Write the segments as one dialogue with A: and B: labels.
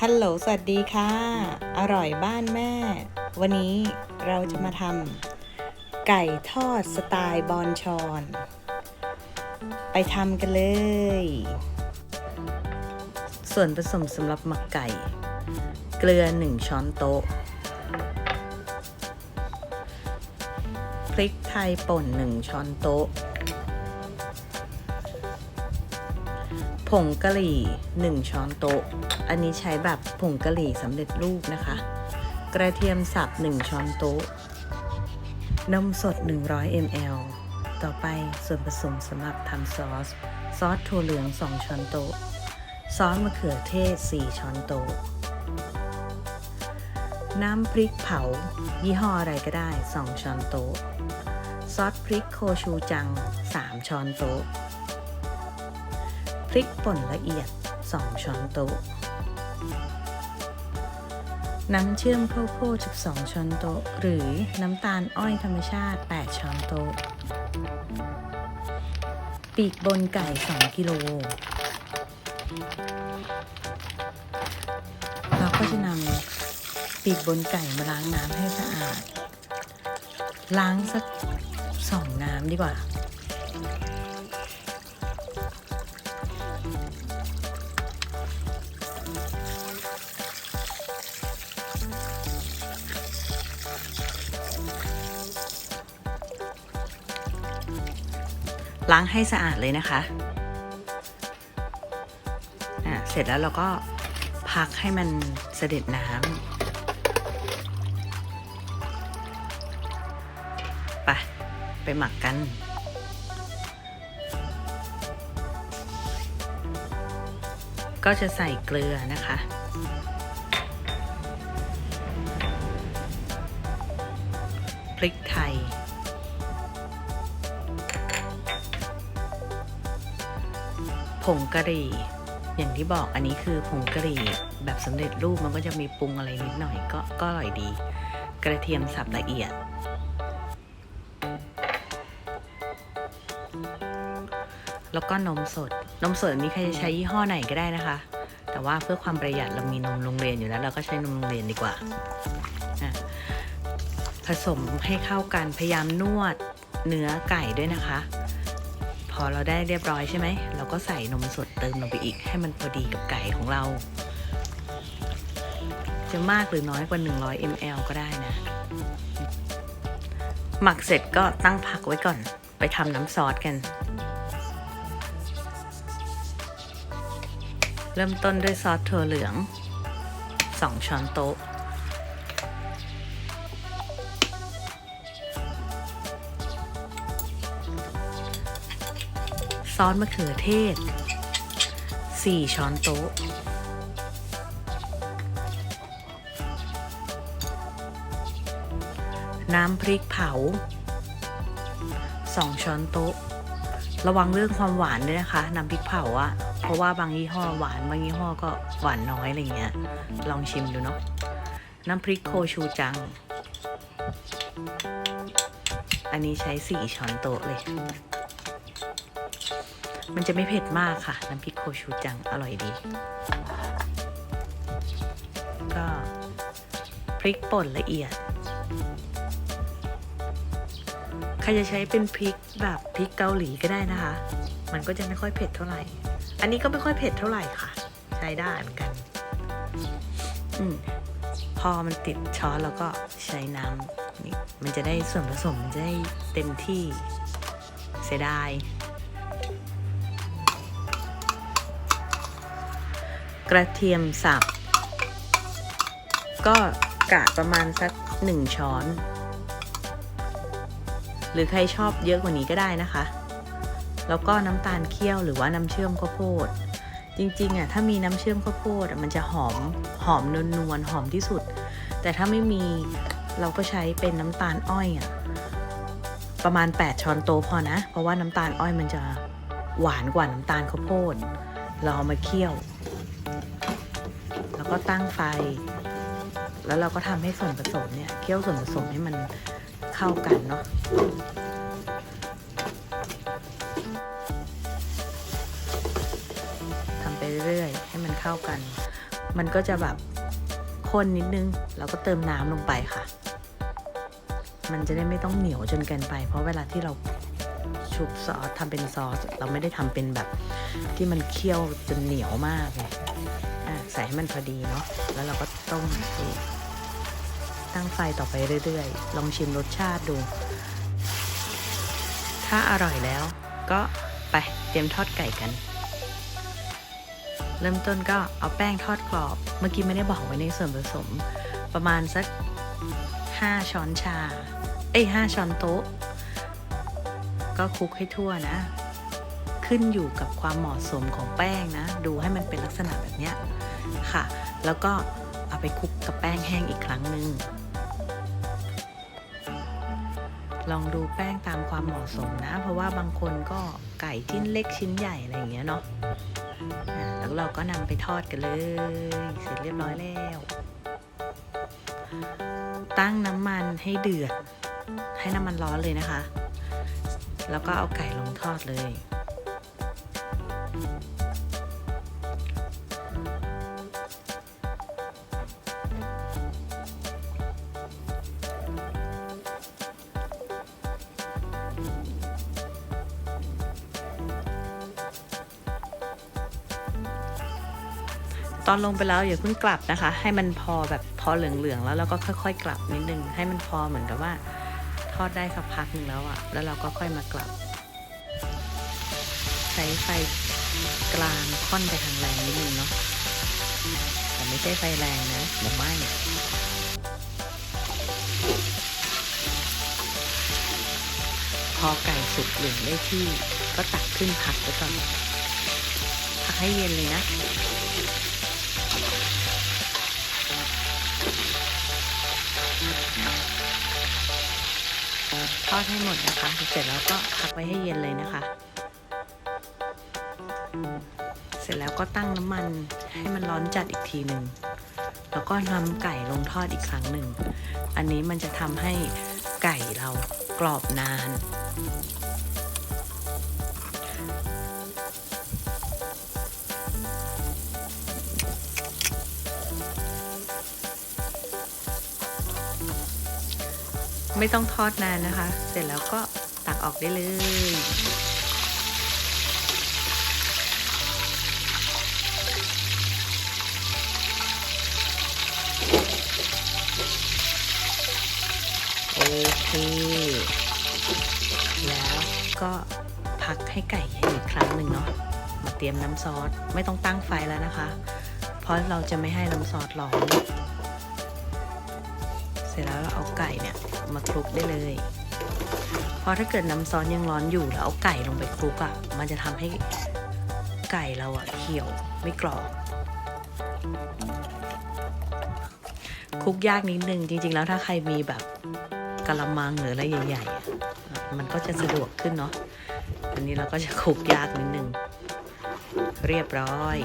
A: ฮัลโหล สวัสดีค่ะ อร่อยบ้านแม่ วันนี้เราจะมาทำไก่ทอดสไตล์บอนชอน ไปทำกันเลย ส่วนผสมสำหรับหมักไก่ เกลือ 1 ช้อนโต๊ะ พริกไทยป่น 1 ช้อนโต๊ะ ผงกะหรี่ 1 ช้อนโต๊ะ อันนี้ใช้แบบผงกะหรี่สำเร็จรูปนะคะ กระเทียมสับ 1 ช้อนโต๊ะ นมสด 100 ml ต่อไปส่วนผสมสำหรับทำซอส ซอสถั่วเหลือง 2 ช้อนโต๊ะ ซอสมะเขือเทศ 4 ช้อนโต๊ะ น้ำพริกเผา ยี่ห้ออะไรก็ได้ 2 ช้อนโต๊ะ ซอสพริกโคชูจัง 3 ช้อนโต๊ะ พริกป่นละเอียด 2 ช้อนโต๊ะ น้ำเชื่อมข้าวโพด12 ช้อนโต๊ะ หรือน้ำตาลอ้อยธรรมชาติ 8 ช้อนโต๊ะ ปีกบนไก่ 2 กิโลเราก็จะนำปีกบนไก่มาล้างน้ำให้สะอาด ล้างสักสองน้ำดีกว่า ล้างให้สะอาดเลยนะคะะเสร็จแล้วเราก็พักให้มันเสด็จน้ำ ไป ไปหมักกันก็จะใส่เกลือนะคะ พริกไทย งกะหรี่ อย่างที่บอกอันนี้คือผงกะหรี่แบบสำเร็จรูปมันก็จะมีปรุงอะไรนิดหน่อยก็ก็อร่อยดี กระเทียมสับละเอียด แล้วก็นมสด นมสดอันนี้ใครจะใช้ยี่ห้อไหนก็ได้นะคะ แต่ว่าเพื่อความประหยัดเรามีนมโรงเรียนอยู่แล้ว เราก็ใช้นมโรงเรียนดีกว่า ผสมให้เข้ากันพยายามนวดเนื้อไก่ด้วยนะคะ อเราได้เรียบร้อยใช่ไหม เราก็ใส่นมสดเติมลงไปอีก ให้มันพอดีกับไก่ของเรา จะมากหรือน้อยกว่า 100 ml ก็ได้นะ หมักเสร็จก็ตั้งพักไว้ก่อน ไปทำน้ำซอสกัน เริ่มต้นด้วยซอสถั่วเหลือง 2 ช้อนโต๊ะ ซอสมะเขือเทศ 4 ช้อนโต๊ะ น้ำพริกเผา 2 ช้อนโต๊ะ ระวังเรื่องความหวานด้วยนะคะ น้ำพริกเผาอะเพราะว่าบางยี่ห้อหวาน บางยี่ห้อก็หวานน้อยอะไรเงี้ย ลองชิมดูเนาะ น้ำพริกโคชูจัง อันนี้ใช้ 4 ช้อนโต๊ะเลย มันจะไม่เผ็ดมากค่ะ น้ำพริกโคชูจังอร่อยดี ก็พริกป่นละเอียด ใครจะใช้เป็นพริกแบบพริกเกาหลีก็ได้นะคะ มันก็จะไม่ค่อยเผ็ดเท่าไหร่ อันนี้ก็ไม่ค่อยเผ็ดเท่าไหร่ค่ะ ใช้ได้เหมือนกัน อืมพอมันติดช้อนแล้วก็ใช้น้ำนี่มันจะได้ส่วนผสมมันจะได้เต็มที่เสียดาย กระเทียมสับ ก็กะประมาณสักหนึ่งช้อน หรือใครชอบเยอะกว่านี้ก็ได้นะคะ แล้วก็น้ำตาลเคี่ยวหรือว่าน้ำเชื่อมข้าวโพด จริงๆอะถ้ามีน้ำเชื่อมข้าวโพดมันจะหอมหอมนวลนวลๆหอมที่สุด แต่ถ้าไม่มีเราก็ใช้เป็นน้ำตาลอ้อยอะประมาณ 8 ช้อนโต๊ะพอนะ เพราะว่าน้ำตาลอ้อยมันจะหวานกว่าน้ำตาลข้าวโพด เราเอามาเคี่ยว ก็ตั้งไฟ แล้วเราก็ทำให้ส่วนผสมเนี่ยเคี่ยวส่วนผสมให้มันเข้ากันเนาะทำไปเรื่อยๆให้มันเข้ากัน มันก็จะแบบข้นนิดนึงเราก็เติมน้ำลงไปค่ะ มันจะได้ไม่ต้องเหนียวจนเกินไป เพราะเวลาที่เราชุบซอสทำเป็นซอส เราไม่ได้ทำเป็นแบบที่มันเคี่ยวจนเหนียวมากไงอะ ใส่ให้มันพอดีเนาะแล้วเราก็ต้มอีกตั้งไฟต่อไปเรื่อยๆ ลองชิมรสชาติดู ถ้าอร่อยแล้วก็ไปเตรียมทอดไก่กัน เริ่มต้นก็เอาแป้งทอดกรอบ เมื่อกี้ไม่ได้บอกไว้ในส่วนผสม ประมาณสัก 5 ช้อนชา เอ้ย5ช้อนโต๊ะ ก็คลุกให้ทั่วนะ ขึ้นอยู่กับความเหมาะสมของแป้งนะ ดูให้มันเป็นลักษณะแบบเนี้ย ค่ะ แล้วก็เอาไปคลุกกับแป้งแห้งอีกครั้งหนึ่งลองดูแป้งตามความเหมาะสมนะ เพราะว่าบางคนก็ไก่ชิ้นเล็กชิ้นใหญ่อะไรอย่างเงี้ยเนาะอะแล้วเราก็นำไปทอดกันเลย เสร็จเรียบร้อยแล้ว ตั้งน้ำมันให้เดือด ให้น้ำมันร้อนเลยนะคะ แล้วก็เอาไก่ลงทอดเลย อนลงไปแล้วอย่าเพิ่งกลับนะคะ ให้มันพอแบบพอเหลืองๆแล้วเราก็ค่อย ๆ กลับนิดนึงให้มันพอเหมือนกับว่าทอดได้สักพักหนึ่งแล้วอะแล้วเราก็ค่อยมากลับ ใช้ไฟกลางค่อนไปทางแรงนิดนึงเนาะแต่ไม่ใช่ไฟแรงนะเดี๋ยวไหมพอไก่สุกเหลืองได้ที่ก็ตักขึ้นพักไว้ก่อนพักให้เย็นเลยนะ ทอดให้หมดนะคะเสร็จแล้วก็พักไว้ให้เย็นเลยนะคะ เสร็จแล้วก็ตั้งน้ำมันให้มันร้อนจัดอีกทีหนึ่งแล้วก็นำไก่ลงทอดอีกครั้งหนึ่ง อันนี้มันจะทำให้ไก่เรากรอบนาน ไม่ต้องทอดนานนะคะ เสร็จแล้วก็ตักออกได้เลย โอเค แล้วก็พักให้ไก่เย็นอีกครั้งหนึ่งเนาะ มาเตรียมน้ำซอส ไม่ต้องตั้งไฟแล้วนะคะ เพราะเราจะไม่ให้น้ำซอสร้อน เสร็จแล้วเราเอาไก่เนี่ยมาคลุกได้เลย เพราะถ้าเกิดน้ำซอสยังร้อนอยู่แล้วเอาไก่ลงไปคลุกอะ่ะ มันจะทำให้ไก่เราอะ่ะเขียวไม่กรอบคลุกยากนิดนึงจริง ๆ แล้วถ้าใครมีแบบกะละมังหรืออะไรใหญ่ๆ มันก็จะสะดวกขึ้นเนาะอันนี้เราก็จะคลุกยากนิดนึง เรียบร้อย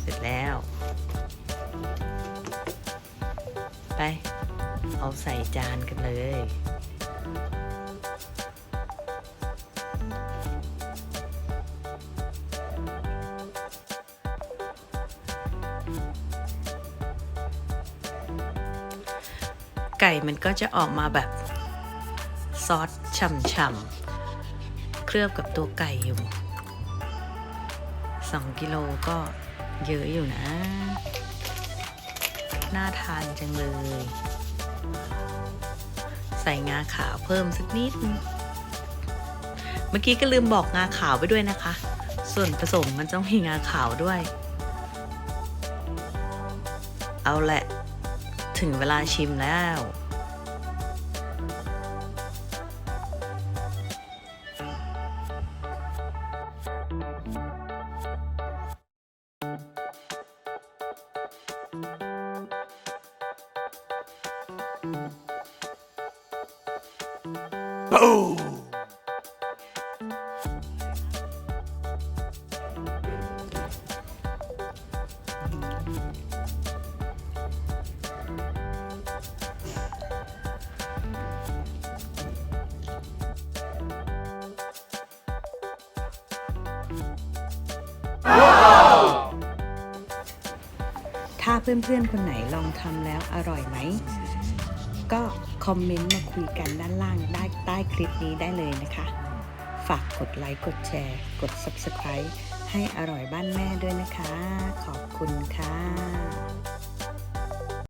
A: เสร็จแล้ว ไป เอาใส่จานกันเลย ไก่มันก็จะออกมาแบบซอสฉ่ำๆ เคลือบกับตัวไก่อยู่ 2 กิโลก็เยอะอยู่นะ น่าทานจังเลย ใส่งาขาวเพิ่มสักนิด เมื่อกี้ก็ลืมบอกงาขาวไปด้วยนะคะ ส่วนผสมมันต้องมีงาขาวด้วย เอาแหละ ถึงเวลาชิมแล้ว ถ้าเพื่อนๆ คนไหนลองทำแล้วอร่อยไหม ก็ คอมเมนต์มาคุยกันด้านล่างได้ใต้คลิปนี้ได้เลยนะคะ ฝากกดไลค์กดแชร์ กด Subscribe ให้อร่อยบ้านแม่ด้วยนะคะ ขอบคุณค่ะ